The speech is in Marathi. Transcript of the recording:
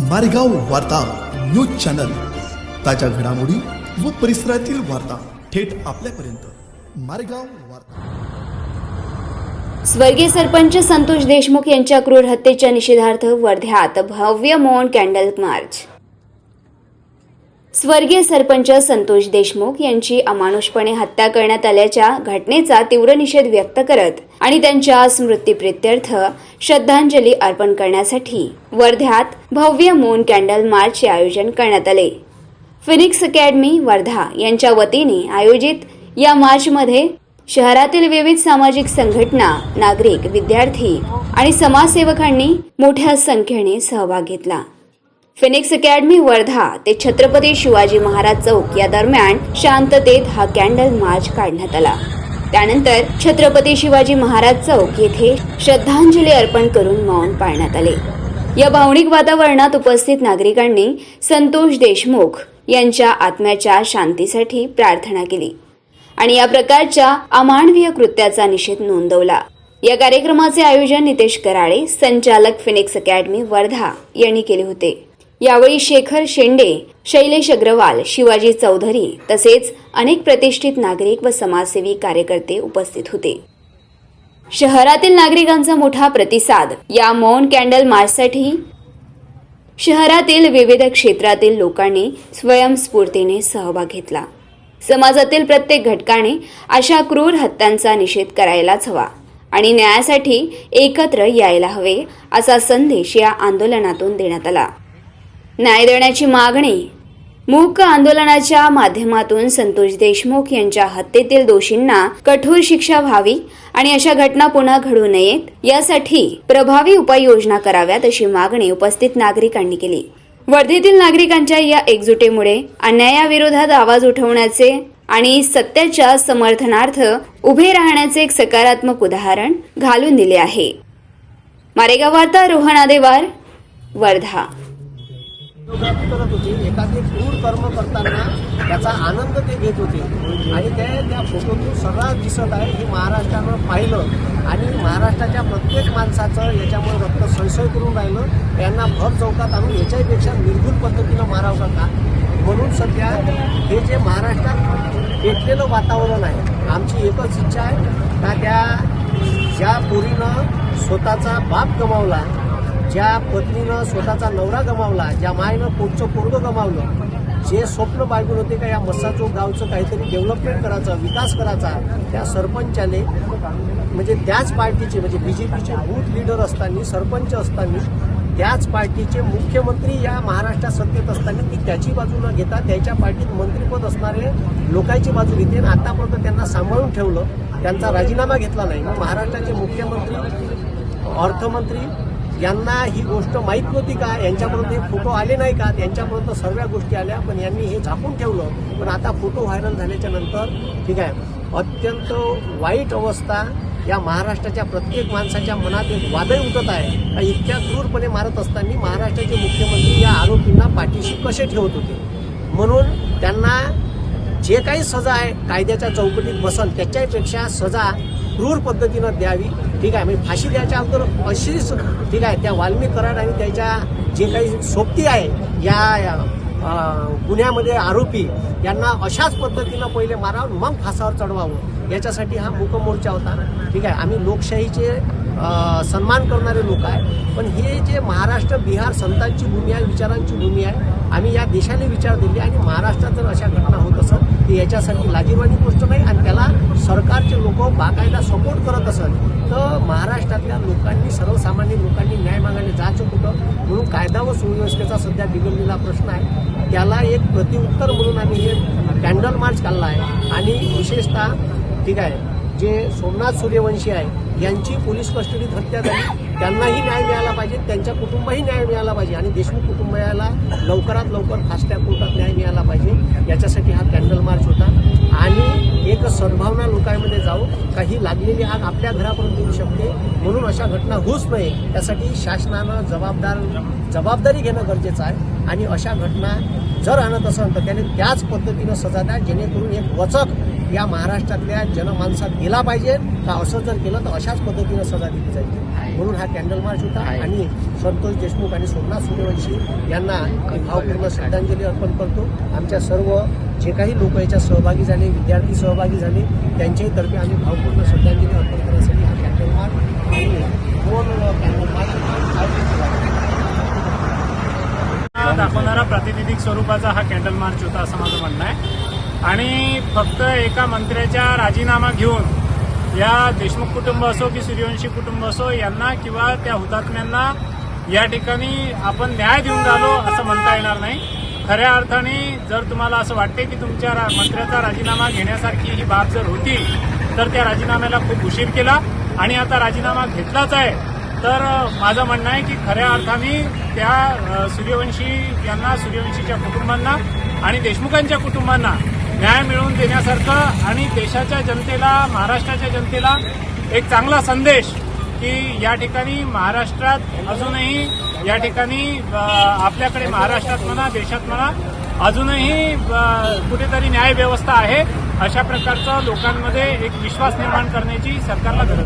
मारेगाव वार्ता न्यूज चॅनल. ताज्या घडामोडी व परिसरातील वार्ता थेट आपल्यापर्यंत. मारेगाव वार्ता. स्वर्गीय सरपंच संतोष देशमुख यांच्या क्रूर हत्येच्या निषेधार्थ वर्ध्यात भव्य मौन कॅन्डल मार्च स्वर्गीय सरपंच संतोष देशमुख यांची अमानुषपणे हत्या करण्यात आल्याच्या घटनेचा तीव्र निषेध व्यक्त करत आणि त्यांच्या स्मृतीप्रित्यर्थ श्रद्धांजली अर्पण करण्यासाठी वर्ध्यात भव्य मून कॅन्डल मार्चचे आयोजन करण्यात आले. फिनिक्स अकॅडमी वर्धा यांच्या वतीने आयोजित या मार्चमध्ये शहरातील विविध सामाजिक संघटना नागरिक विद्यार्थी आणि समाजसेवकांनी मोठ्या संख्येने सहभाग घेतला. फिनिक्स अकॅडमी वर्धा ते छत्रपती शिवाजी महाराज चौक या दरम्यान शांततेत हा कॅन्डल मार्च काढण्यात आला. त्यानंतर छत्रपती शिवाजी महाराज चौक येथे श्रद्धांजली अर्पण करून मौन पाळण्यात आले. या भावनिक वातावरणात उपस्थित नागरिकांनी संतोष देशमुख यांच्या आत्म्याच्या शांतीसाठी प्रार्थना केली आणि या प्रकारच्या अमानवीय कृत्याचा निषेध नोंदवला. या कार्यक्रमाचे आयोजन नितेश कराळे संचालक फिनिक्स अकॅडमी वर्धा यांनी केले होते. यावेळी शेखर शेंडे शैलेश अग्रवाल शिवाजी चौधरी तसेच अनेक प्रतिष्ठित नागरिक व समाजसेवी कार्यकर्ते उपस्थित होते. शहरातील नागरिकांचा मोठा प्रतिसाद या मौन कॅन्डल मार्चसाठी शहरातील विविध क्षेत्रातील लोकांनी स्वयंस्फूर्तीने सहभाग घेतला. समाजातील प्रत्येक घटकाने अशा क्रूर हत्यांचा निषेध करायलाच हवा आणि न्यायासाठी एकत्र यायला हवे असा संदेश या आंदोलनातून देण्यात आला. न्याय देण्याची मागणी. मूक आंदोलनाच्या माध्यमातून संतोष देशमुख यांच्या हत्येतील दोषींना कठोर शिक्षा व्हावी आणि अशा घटना पुन्हा घडू नयेत यासाठी प्रभावी उपाययोजना कराव्यात अशी मागणी उपस्थित नागरिकांनी केली. वर्धेतील नागरिकांच्या या एकजुटीमुळे अन्यायाविरोधात आवाज उठवण्याचे आणि सत्याच्या समर्थनार्थ उभे राहण्याचे एक सकारात्मक उदाहरण घालून दिले आहे. मारेगाव वार्ता रोहन आदेवार वर्धा. विरोधात करत होते. एखादी क्रूर कर्म करताना त्याचा आनंद ते घेत होते. आणि ते त्या फोटोतून सगळा दिसत आहे. हे महाराष्ट्रानं पाहिलं. आणि महाराष्ट्राच्या प्रत्येक माणसाचं याच्यामुळे रक्त सळसळ करून राहिलं. त्यांना भर चौकात आणून याच्यापेक्षा निर्भूल पद्धतीनं मारावं का? म्हणून सध्या हे जे महाराष्ट्रात पेटलेलं वातावरण आहे आमची एकच इच्छा आहे का त्या ज्या पोरीनं स्वतःचा बाप गमावला ज्या पत्नीनं स्वतःचा नवरा गमावला ज्या मायनं पोटचं पोरगं गमावलं जे स्वप्न बाळगून होते का या मस्साचोक गावचं काहीतरी डेव्हलपमेंट करायचं विकास करायचा त्या सरपंचाने म्हणजे त्याच पार्टीचे म्हणजे बी जे पीचे बूथ लिडर असताना सरपंच असताना त्याच पार्टीचे मुख्यमंत्री या महाराष्ट्रात सत्तेत असताना ती त्याची बाजू न घेता त्याच्या पार्टीत मंत्रीपद असणारे लोकांची बाजू घेते आणि आतापर्यंत त्यांना सांभाळून ठेवलं. त्यांचा राजीनामा घेतला नाही. महाराष्ट्राचे मुख्यमंत्री अर्थमंत्री यांना ही गोष्ट माहीत नव्हती का? यांच्यापर्यंत हे फोटो आले नाही का? त्यांच्यापर्यंत सर्व गोष्टी आल्या पण यांनी हे झाकून ठेवलं. पण आता फोटो व्हायरल झाल्याच्यानंतर ठीक आहे अत्यंत वाईट अवस्था या महाराष्ट्राच्या प्रत्येक माणसाच्या मनात एक वादळ उठत आहे. का इतक्या क्रूरपणे मारत असताना महाराष्ट्राचे मुख्यमंत्री या आरोपींना पाठीशी कसे ठेवत होते? म्हणून त्यांना जे काही सजा आहे कायद्याच्या चौकटीत बसन त्याच्यापेक्षा सजा क्रूर पद्धतीनं द्यावी. ठीक आहे? म्हणजे फाशी द्यायच्या अगोदर अशीच ठीक आहे त्या वाल्मी कराड आणि त्याच्या जे काही सोबती आहे या गुन्ह्यामध्ये आरोपी यांना अशाच पद्धतीनं पहिले मारावं मग फासावर चढवावं. याच्यासाठी हा मूकमोर्चा होता. ठीक आहे? आम्ही लोकशाहीचे सन्मान करणारे लोक आहे. पण हे जे महाराष्ट्र बिहार संतांची भूमी आहे विचारांची भूमी आहे आम्ही या देशाने विचार दिले आणि महाराष्ट्रात जर अशा घटना होत असत की याच्यासाठी लाजीरवाणी गोष्ट नाही आणि त्याला सरकारचे लोक बाकायदा सपोर्ट करत असत. तर महाराष्ट्रातल्या लोकांनी सर्वसामान्य लोकांनी न्याय मागायला जायचं कुठं? म्हणून कायदा व सुव्यवस्थेचा सध्या बिघडलेला प्रश्न आहे. त्याला एक प्रतिउत्तर म्हणून आम्ही हे कॅन्डल मार्च काढला आहे. आणि विशेषतः ठीक आहे जे सोमनाथ सूर्यवंशी आहे यांची पोलीस कस्टडीत हत्या झाली त्यांनाही न्याय मिळाला पाहिजे त्यांच्या कुटुंबाही न्याय मिळाला पाहिजे आणि देशमुख कुटुंबाला लवकरात लवकर फास्टॅग कोर्टात न्याय मिळाला पाहिजे. याच्यासाठी हा कॅन्डल मार्च होता. आणि एक सद्भावना लोकांमध्ये जाऊ काही लागलेली आग आपल्या घरापर्यंत येऊ शकते. म्हणून अशा घटना होऊच नये. त्यासाठी शासनानं जबाबदार जबाबदारी घेणं गरजेचं आहे. आणि अशा घटना जर आणत असेल तर त्याने त्याच पद्धतीनं सजा द्या जेणेकरून एक वचक या महाराष्ट्रातल्या जनमानसात गेला पाहिजे. का असं जर केलं तर अशाच पद्धतीनं सजा दिली जाईल. म्हणून हा कॅन्डल मार्च होता आणि संतोष देशमुख आणि सोमनाथ सूर्यवंशी यांना भावपूर्ण श्रद्धांजली अर्पण करतो. आमच्या सर्व जे काही लोक याच्यात सहभागी झाले विद्यार्थी सहभागी झाले त्यांच्याही तर्फे आम्ही भावपूर्ण श्रद्धांजली अर्पण करण्यासाठी हा कॅन्डल मार्च आणि दोन कॅन्डल मार्च. दाखवणारा प्रातिनिधिक स्वरूपाचा हा कॅन्डल मार्च होता असं माझं म्हणणं आहे. आणि फक्त एका मंत्र्याचा राजीनामा घेऊन या देशमुख कुटुंब असो की सूर्यवंशी कुटुंब असो यांना किंवा त्या हुतात्म्यांना या ठिकाणी आपण न्याय देऊन राहिलो असं म्हणता येणार नाही. खऱ्या अर्थाने जर तुम्हाला असं वाटते की तुमच्या रा- मंत्र्याचा राजीनामा घेण्यासारखी ही बाब जर होती तर त्या राजीनाम्याला खूप उशीर केला. आणि आता राजीनामा घेतलाच आहे. तर माझं म्हणणं आहे की खऱ्या अर्थाने त्या सूर्यवंशी यांना सूर्यवंशीच्या कुटुंबांना आणि देशमुखांच्या कुटुंबांना न्याय मिळवून देण्यासारखं आणि देशाच्या जनतेला महाराष्ट्राच्या जनतेला एक चांगला संदेश की या ठिकाणी महाराष्ट्रात अजूनही या ठिकाणी आपल्याकडे महाराष्ट्रात म्हणा देशात म्हणा अजूनही कुठेतरी न्यायव्यवस्था आहे अशा प्रकारचं लोकांमध्ये एक विश्वास निर्माण करण्याची सरकारला गरज आहे.